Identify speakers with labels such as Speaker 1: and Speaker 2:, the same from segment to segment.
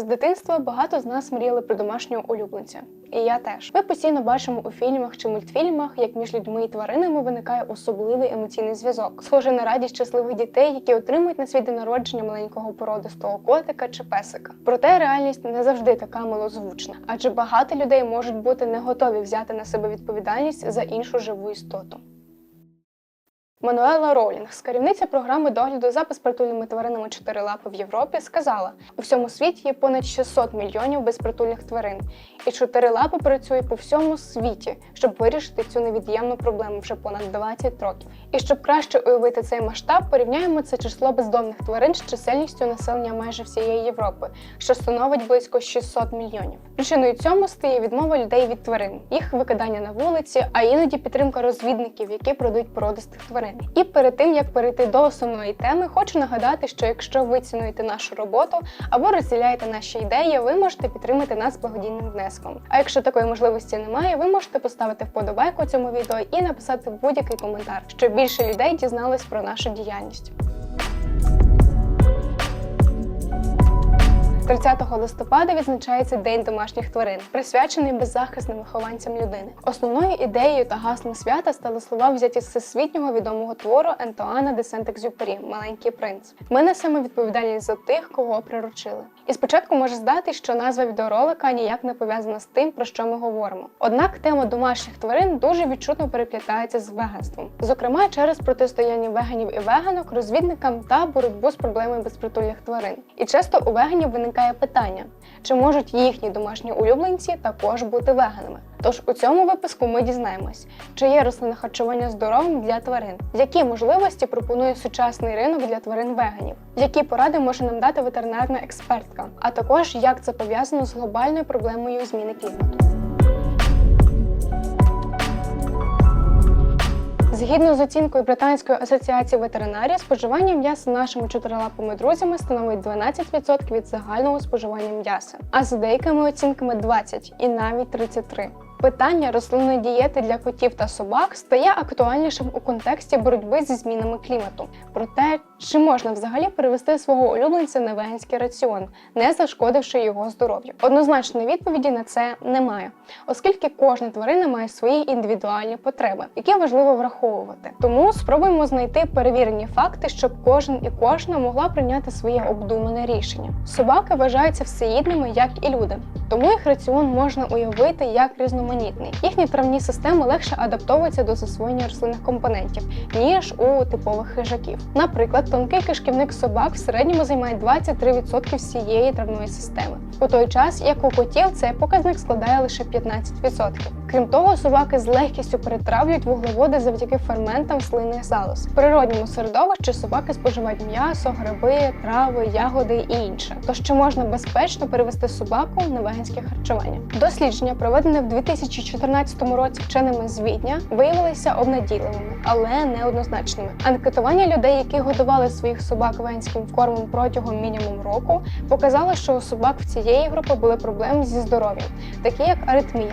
Speaker 1: З дитинства багато з нас мріяли про домашнього улюбленця. І я теж. Ми постійно бачимо у фільмах чи мультфільмах, як між людьми і тваринами виникає особливий емоційний зв'язок, схожий на радість щасливих дітей, які отримують на свій день народження маленького породистого котика чи песика. Проте реальність не завжди така милозвучна, адже багато людей можуть бути не готові взяти на себе відповідальність за іншу живу істоту. Мануела Роулінг, керівниця програми догляду за безпритульними тваринами чотирилапи в Європі, сказала: у всьому світі є понад 600 мільйонів безпритульних тварин, і чотирилапи працює по всьому світі, щоб вирішити цю невід'ємну проблему вже понад 20 років. І щоб краще уявити цей масштаб, порівняємо це число бездомних тварин з чисельністю населення майже всієї Європи, що становить близько 600 мільйонів. Причиною цьому стає відмова людей від тварин, їх викидання на вулиці, а іноді підтримка розвідників, які продають породистих тварин. І перед тим як перейти до основної теми, хочу нагадати, що якщо ви цінуєте нашу роботу або розділяєте наші ідеї, ви можете підтримати нас благодійним внеском. А якщо такої можливості немає, ви можете поставити вподобайку цьому відео і написати будь-який коментар, щоб більше людей дізнались про нашу діяльність. 30 листопада відзначається День домашніх тварин, присвячений беззахисним вихованцям людини. Основною ідеєю та гаслом свята стали слова взяті з всесвітнього відомого твору Ентуана де Сент-Екзюпері Маленький принц. Ми несемо відповідальність за тих, кого приручили. І спочатку може здати, що назва відеоролика ніяк не пов'язана з тим, про що ми говоримо. Однак тема домашніх тварин дуже відчутно переплітається з веганством, зокрема через протистояння веганів і веганок, розвідникам та боротьбу з проблемою безпритульних тварин. І часто у веганів виникає питання, чи можуть їхні домашні улюбленці також бути веганами. Тож у цьому випуску ми дізнаємось, чи є рослинне харчування здоровим для тварин, які можливості пропонує сучасний ринок для тварин веганів, які поради може нам дати ветеринарна експертка, а також як це пов'язано з глобальною проблемою зміни клімату. Згідно з оцінкою Британської асоціації ветеринарів, споживання м'яса нашими чотирилапими друзями становить 12% від загального споживання м'яса, а за деякими оцінками 20 і навіть 33%. Питання рослинної дієти для котів та собак стає актуальнішим у контексті боротьби зі змінами клімату. Проте, чи можна взагалі перевести свого улюбленця на веганський раціон, не зашкодивши його здоров'ю? Однозначної відповіді на це немає, оскільки кожна тварина має свої індивідуальні потреби, які важливо враховувати. Тому спробуємо знайти перевірені факти, щоб кожен і кожна могла прийняти своє обдумане рішення. Собаки вважаються всеїдними, як і люди, тому їх раціон можна уявити як різноманітний. Їхні травні системи легше адаптовуються до засвоєння рослинних компонентів, ніж у типових хижаків. Наприклад, тонкий кишківник собак в середньому займає 23% всієї травної системи, у той час як у котів цей показник складає лише 15%. Крім того, собаки з легкістю перетравлюють вуглеводи завдяки ферментам слинних залоз. В природньому середовищі собаки споживають м'ясо, гриби, трави, ягоди і інше. Тож чи можна безпечно перевести собаку на веганське харчування? Дослідження, проведене в 2014 році вченими з Відня, виявилися обнадійливими, але неоднозначними. Анкетування людей, які годували своїх собак венським кормом протягом мінімум року, показало, що у собак в цієї групи були проблеми зі здоров'ям, такі як аритмія.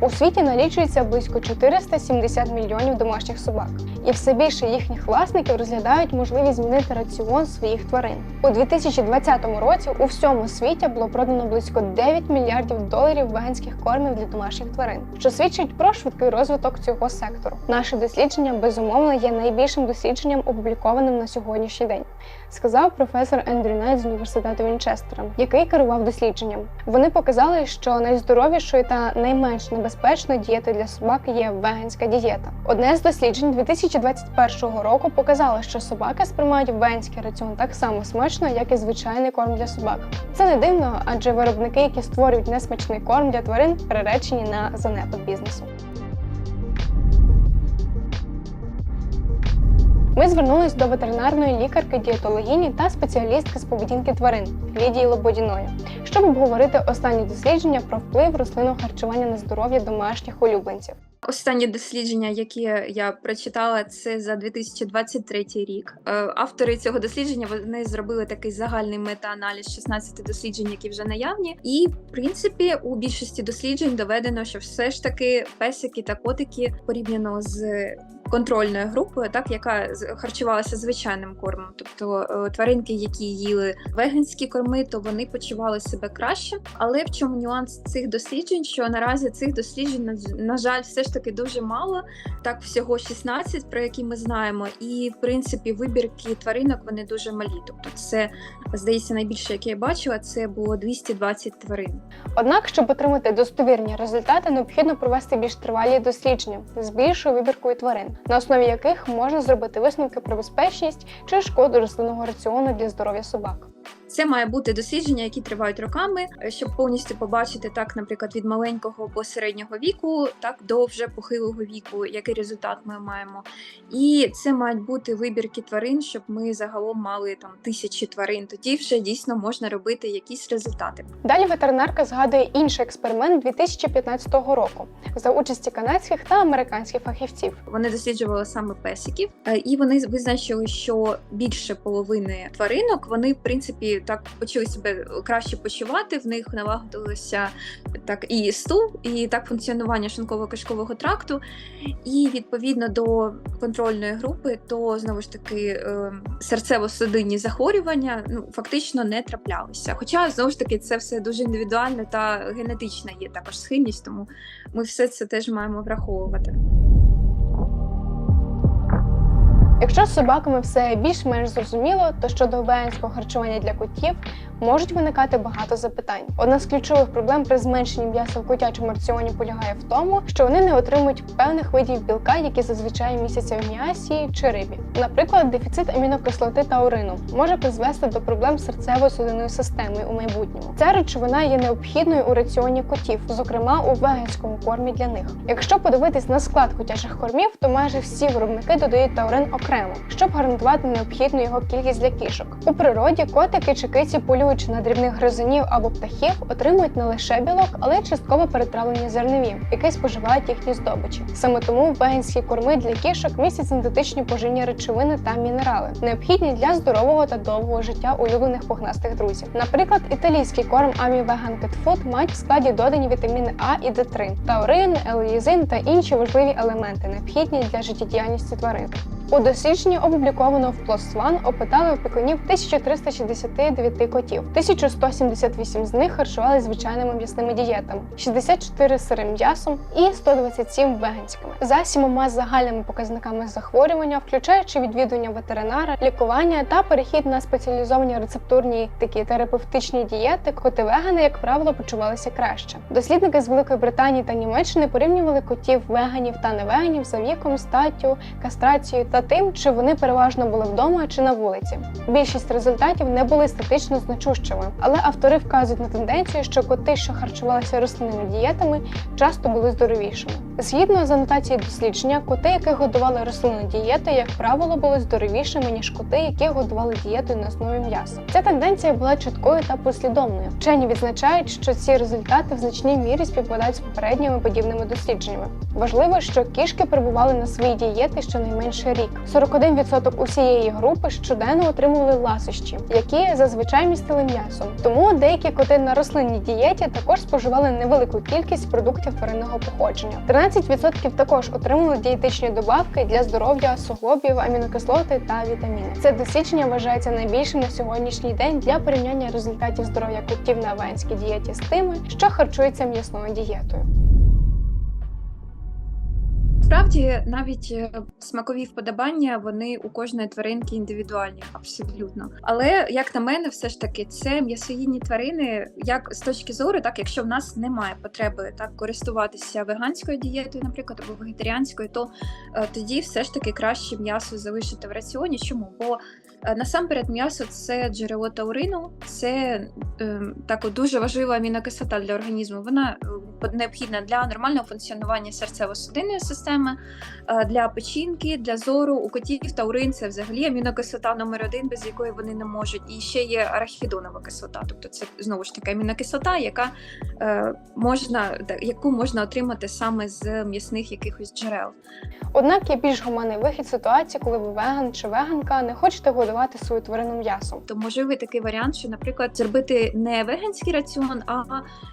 Speaker 1: У світі налічується близько 470 мільйонів домашніх собак, і все більше їхніх власників розглядають можливість змінити раціон своїх тварин. У 2020 році у всьому світі було продано близько 9 мільярдів доларів веганських кормів для домашніх тварин, що свідчить про швидкий розвиток цього сектору. Наше дослідження безумовно є найбільшим дослідженням, опублікованим на сьогоднішній день, сказав професор Ендрю Найт з університету Вінчестера, який керував дослідженням. Вони показали, що найздоровішою та найменш небезпечною дієтою для собак є веганська дієта. Одне з досліджень 2021 року показало, що собаки сприймають веганський раціон так само смачно, як і звичайний корм для собак. Це не дивно, адже виробники, які створюють несмачний корм для тварин, приречені на занепад бізнесу. Ми звернулись до ветеринарної лікарки, дієтологині та спеціалістки з поведінки тварин Лідії Лободіної, щоб обговорити останні дослідження про вплив рослинного харчування на здоров'я домашніх улюбленців.
Speaker 2: Останні дослідження, які я прочитала, це за 2023 рік. Е, Автори цього дослідження вони зробили такий загальний мета-аналіз 16 досліджень, які вже наявні. І в принципі у більшості досліджень доведено, що все ж таки песики та котики порівняно з контрольною групою, так яка харчувалася звичайним кормом. Тобто е, тваринки, які їли веганські корми, то вони почували себе краще. Але в чому нюанс цих досліджень? Що наразі цих досліджень на жаль, все ж таки дуже мало. Так, всього 16, про які ми знаємо, і в принципі вибірки тваринок вони дуже малі. Тобто, це здається найбільше, яке я бачила, це було 220 тварин.
Speaker 1: Однак, щоб отримати достовірні результати, необхідно провести більш тривалі дослідження з більшою вибіркою тварин, на основі яких можна зробити висновки про безпечність чи шкоду рослинного раціону для здоров'я собак.
Speaker 2: Це має бути дослідження, які тривають роками, щоб повністю побачити так, наприклад, від маленького або середнього віку, так до вже похилого віку, який результат ми маємо. І це мають бути вибірки тварин, щоб ми загалом мали там тисячі тварин. Тоді вже дійсно можна робити якісь результати.
Speaker 1: Далі ветеринарка згадує інший експеримент 2015 року за участі канадських та американських фахівців.
Speaker 2: Вони досліджували саме песиків, е, і вони визначили, що більше половини тваринок вони в принципі так почали себе краще почувати. В них налагодилося так і стул, і так функціонування шлунково-кишкового тракту. І відповідно до контрольної групи, то знову ж таки е, серцево-судинні захворювання ну фактично не траплялися. Хоча знову ж таки це все дуже індивідуально та генетична є також схильність, тому ми все це теж маємо враховувати.
Speaker 1: Якщо з собаками все більш-менш зрозуміло, то щодо веганського харчування для котів можуть виникати багато запитань. Одна з ключових проблем при зменшенні м'яса в котячому раціоні полягає в тому, що вони не отримують певних видів білка, які зазвичай містяться в м'ясі чи рибі. Наприклад, дефіцит амінокислоти та урину може призвести до проблем серцево-судинною системою у майбутньому. Ця речовина є необхідною у раціоні котів, зокрема у веганському кормі для них. Якщо подивитись на склад котячих кормів, то майже всі виробники додають таурин окремо, щоб гарантувати необхідну його кількість для кішок. У природі котики чи киці, полюючи на дрібних гризунів або птахів, отримують не лише білок, але й частково перетравлені зернові, які споживають їхні здобичі. Саме тому веганські корми для кішок містять синтетичні поживні речовини та мінерали, необхідні для здорового та довгого життя улюблених пухнастих друзів. Наприклад, італійський корм Ami Vegan Cat Food мають в складі додані вітаміни А і Д3, таурин, елеїзин та інші важливі елементи, необхідні для життєдіяльності тварин. У дослідженні, опублікованому в PLOS ONE, опитали опікунів 1369 котів. 1178 з них харчували звичайними м'ясними дієтами, 64 сирим м'ясом і 127 веганськими. За сімома загальними показниками захворювання, включаючи відвідування ветеринара, лікування та перехід на спеціалізовані рецептурні такі терапевтичні дієти, коти вегани, як правило, почувалися краще. Дослідники з Великої Британії та Німеччини порівнювали котів веганів та невеганів за віком, статтю, кастрацією та тим, чи вони переважно були вдома чи на вулиці. Більшість результатів не були статично значущими, але автори вказують на тенденцію, що коти, що харчувалися рослинними дієтами, часто були здоровішими. Згідно з анотацією дослідження, коти, яких годували рослинною дієтою, як правило, були здоровішими ніж коти, які годували дієтою на основі м'яса. Ця тенденція була чіткою та послідовною. Вчені відзначають, що ці результати в значній мірі співпадають з попередніми подібними дослідженнями. Важливо, що кішки перебували на своїй дієті щонайменше рік. 41% усієї групи щоденно отримували ласощі, які зазвичай містили м'ясо. Тому деякі коти на рослинній дієті також споживали невелику кількість продуктів тваринного походження. 13% також отримували дієтичні добавки для здоров'я суглобів, амінокислоти та вітаміни. Це дослідження вважається найбільшим на сьогоднішній день для порівняння результатів здоров'я котів на веганській дієті з тими, що харчуються м'ясною дієтою.
Speaker 2: Справді, навіть е, смакові вподобання вони у кожної тваринки індивідуальні, абсолютно. Але як на мене, все ж таки, це м'ясоїдні тварини, як з точки зору, так якщо в нас немає потреби так користуватися веганською дієтою, наприклад, або вегетаріанською, то е, тоді все ж таки краще м'ясо залишити в раціоні. Чому? Бо насамперед м'ясо це джерело таурину, це е, так дуже важлива амінокислота для організму. Вона е, необхідна для нормального функціонування серцево-судинної системи, е, для печінки, для зору. У котів таурин це взагалі амінокислота номер один, без якої вони не можуть. І ще є арахідонова кислота, тобто це знову ж таки амінокислота, яка е, можна яку можна отримати саме з м'ясних якихось джерел.
Speaker 1: Однак є більш гуманний вихід ситуації, коли ви веган чи веганка не хочете годувати годувати свою тварину м'ясом.
Speaker 2: То можливий такий варіант, що, наприклад, зробити не веганський раціон, а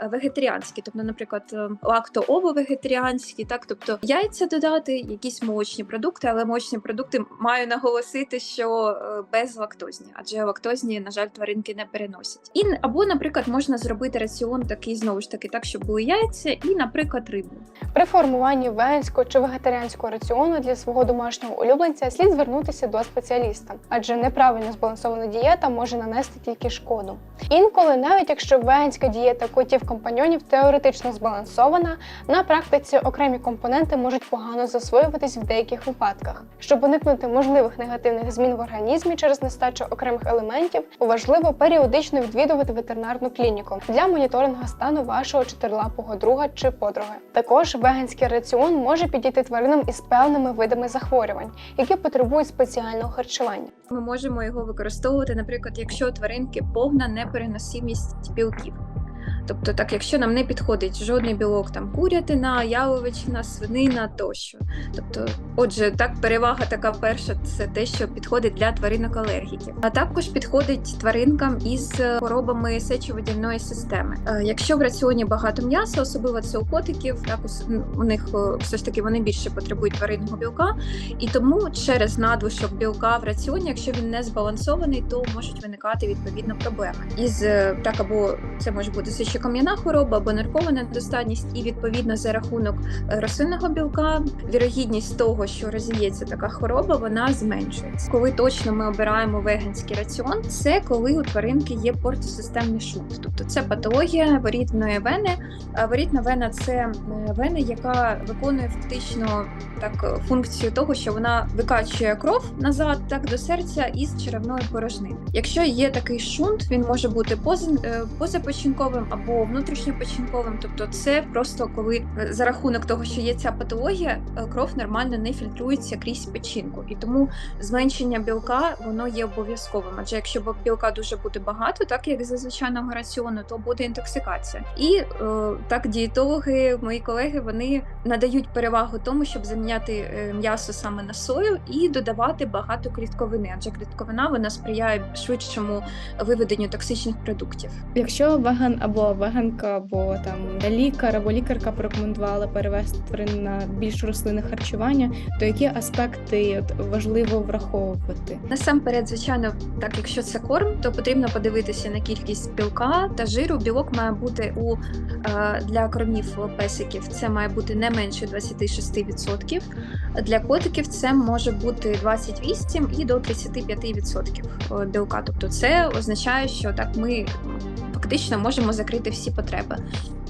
Speaker 2: е, вегетаріанський, тобто, наприклад, е, лакто-ово-вегетаріанський, так, тобто яйця додати, якісь молочні продукти, але молочні продукти маю наголосити, що е, безлактозні, адже лактозні, на жаль, тваринки не переносять. І або, наприклад, можна зробити раціон такий знову ж таки, так, щоб були яйця, і, наприклад, рибу.
Speaker 1: При формуванні веганського чи вегетаріанського раціону для свого домашнього улюбленця слід звернутися до спеціаліста, адже неправильно збалансована дієта може нанести тільки шкоду. Інколи, навіть якщо веганська дієта котів компаньонів теоретично збалансована, на практиці окремі компоненти можуть погано засвоюватись в деяких випадках. Щоб уникнути можливих негативних змін в організмі через нестачу окремих елементів, важливо періодично відвідувати ветеринарну клініку для моніторингу стану вашого чотирилапого друга чи подруги. Також веганський раціон може підійти тваринам із певними видами захворювань, які потребують спеціального харчування.
Speaker 2: Можемо його використовувати, наприклад, якщо у тваринки повна непереносимість білків. Тобто, так, якщо нам не підходить жодний білок, там курятина, яловичина, свинина тощо. Тобто, отже, так, перевага така перша це те, що підходить для тваринок алергіків. А також підходить тваринкам із е, хворобами сечовидільної системи. Е, Якщо в раціоні багато м'яса, особливо це у котиків, так у, них е, все ж таки вони більше потребують тваринного білка, і тому через надлишок білка в раціоні, якщо він не збалансований, то можуть виникати відповідно проблеми. Із так або це може бути сечокам'яна хвороба або ниркова недостатність, і відповідно за рахунок е, рослинного білка вірогідність того, що розвіється така хвороба, вона зменшується. Коли точно ми обираємо веганський раціон, це коли у тваринки є портосистемний шунт, тобто це патологія ворітної вени. Ворітна вена це е, вена, яка виконує фактично так функцію того, що вона викачує кров назад, так до серця із черевної порожнини. Якщо є такий шунт, він може бути поза, е, позапочинковим або внутрішньопочинковим. Тобто, це просто коли е, за рахунок того, що є ця патологія, е, кров нормально не фільтрується крізь печінку, і тому зменшення білка воно є обов'язковим. Адже якщо білка дуже буде багато, так як за звичайного раціону, то буде інтоксикація. І е, так дієтологи, мої колеги, вони надають перевагу тому, щоб заміняти м'ясо саме на сою і додавати багато клітковини, адже клітковина вона сприяє швидшому виведенню токсичних продуктів.
Speaker 3: Якщо веган або веганка, або там лікар або лікарка порекомендувала перевести тварин на більш рослинне харчування, то які аспекти от, важливо враховувати?
Speaker 2: Насамперед, звичайно, так якщо це корм, то потрібно подивитися на кількість білка та жиру. Білок має бути у е, для кормів песиків. Це має бути не менше 26%. Для котиків це може бути 28 і до 35% білка. Тобто, це означає, що так ми фактично можемо закрити всі потреби.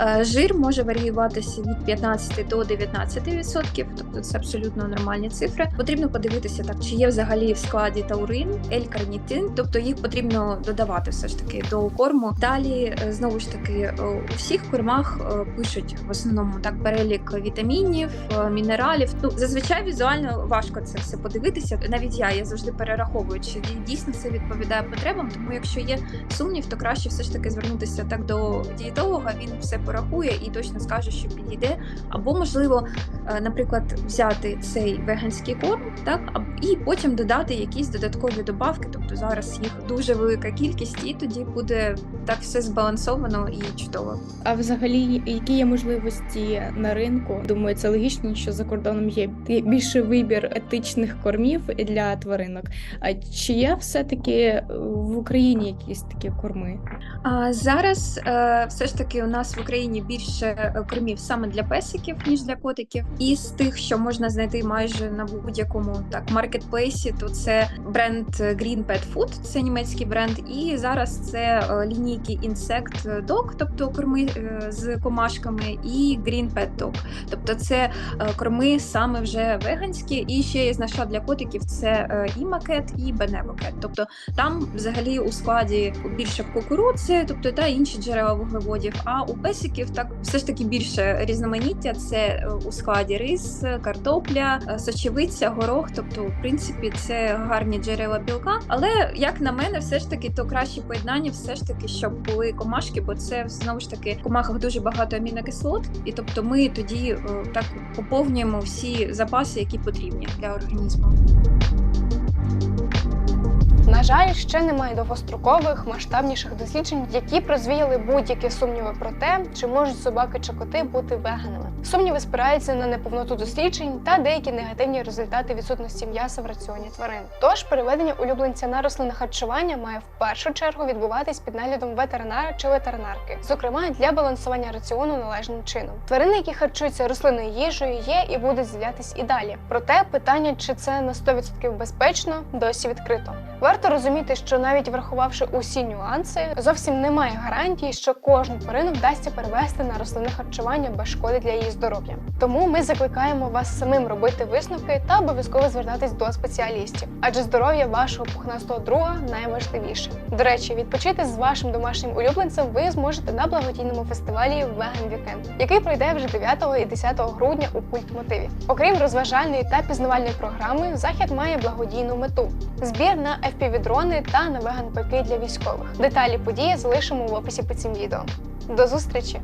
Speaker 2: Е, Жир може варіюватися від 15 до 19%, тобто це абсолютно нормальні цифри. Потрібно подивитися, так чи є взагалі в складі таурин, ель-карнітин, тобто їх потрібно додавати все ж таки до корму. Далі е, знову ж таки е, у всіх кормах пишуть в основному так перелік вітамінів, мінералів. Ну зазвичай візуально важко це все подивитися. Навіть я, я завжди перераховую, чи дійсно це відповідає потребам. Тому якщо є сумнів, то краще все ж таки звернутися так до дієтолога. Він все порахує і точно скаже, що підійде. Або можливо, е, наприклад, взяти цей веганський корм, так і потім додати якісь додаткові добавки. Тобто зараз їх дуже велика кількість, і тоді буде так все збалансовано і чудово.
Speaker 3: А взагалі, які є можливості на ринку? Думаю, це логічно, що за кордоном є більший вибір етичних кормів для тваринок. А чи є все-таки в Україні якісь такі корми?
Speaker 2: А зараз е, все ж таки у нас в Україні більше е, кормів саме для песиків, ніж для котиків. І з тих, що можна знайти майже на будь-якому так маркетплейсі, то це бренд Green Pet Food, це німецький бренд. І зараз це е, лінійки Insect Dog, тобто корми е, з комашками, і Green Pet Dog. Тобто це е, корми саме вже веганські. І ще я знайшла для котиків це е, і макет, і беневокет. Тобто там взагалі у складі більше кукурудзи, тобто та інші джерела вуглеводів. А у песиків так все ж таки більше різноманіття. Це е, у складі рис, картопля, е, сочевиця, горох. Тобто, в принципі, це гарні джерела білка. Але як на мене, все ж таки, то краще поєднання, все ж таки, щоб були комашки, бо це знову ж таки в комахах дуже багато амінокислот, і тобто ми тоді е, так поповнюємо всі запаси, які потрібні для організму.
Speaker 1: На жаль, ще немає довгострокових масштабніших досліджень, які б розвіяли будь-які сумніви про те, чи можуть собаки чи коти бути веганами. Сумніви спираються на неповноту досліджень та деякі негативні результати відсутності м'яса в раціоні тварин. Тож переведення улюбленця на рослинне харчування має в першу чергу відбуватись під наглядом ветеринара чи ветеринарки, зокрема для балансування раціону належним чином. Тварини, які харчуються рослинною їжею, є і будуть з'являтись і далі. Проте питання, чи це на 100% безпечно, досі відкрито. Варто розуміти, що навіть врахувавши усі нюанси, зовсім немає гарантії, що кожну тварину вдасться перевести на рослинне харчування без шкоди для її здоров'я. Тому ми закликаємо вас самим робити висновки та обов'язково звертатись до спеціалістів, адже здоров'я вашого пухнастого друга найважливіше. До речі, відпочити з вашим домашнім улюбленцем ви зможете на благодійному фестивалі Vegan Weekend, який пройде вже 9 і 10 грудня у культ мотиві. Окрім розважальної та пізнавальної програми, захід має благодійну мету збір на FPV-дрони та нове веган-пайки для військових. Деталі події залишимо в описі під цим відео. До зустрічі!